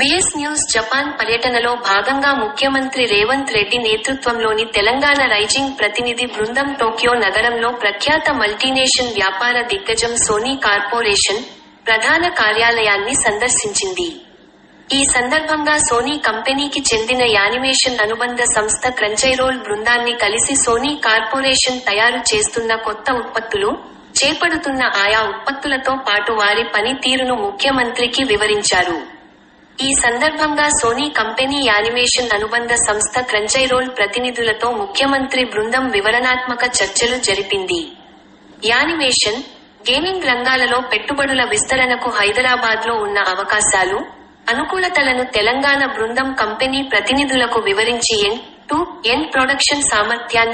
VS news Japan పర్యటనలో భాగంగా ముఖ్యమంత్రి రేవంత్ రెడ్డి నేతృత్వంలోని తెలంగాణ రైజింగ్ ప్రతినిధి బృందం టోక్యో నగరంలో ప్రఖ్యాత మల్టీనేషన్ వ్యాపార దిగ్గజం సోనీ కార్పొరేషన్ ప్రధాన కార్యాలయాన్ని సందర్శించింది. ఈ సందర్భంగా సోనీ కంపెనీకి చెందిన యానిమేషన్ అనుబంధ సంస్థ క్రంచైరోల్ బృందాన్ని కలిసి సోనీ కార్పొరేషన్ తయారు చేస్తున్న కొత్త ఉత్పత్తులు చేపడుతున్న ఆయా ఉత్పత్తులతో పాటు వారి పనితీరును ముఖ్యమంత్రికి వివరించారు. ఈ సందర్భంగా సోనీ కంపెనీ యానిమేషన్ అనుబంధ సంస్థ క్రంచైరోల్ ప్రతినిధులతో ముఖ్యమంత్రి బృందం వివరణాత్మక చర్చలు జరిపింది. యానిమేషన్ గేమింగ్ రంగాలలో పెట్టుబడుల విస్తరణకు హైదరాబాద్లో ఉన్న అవకాశాలు అనుకూలతలను తెలంగాణ బృందం కంపెనీ ప్రతినిధులకు వివరించి ఎన్ టు ఎన్ ప్రొడక్షన్ సామర్థ్యాన్ని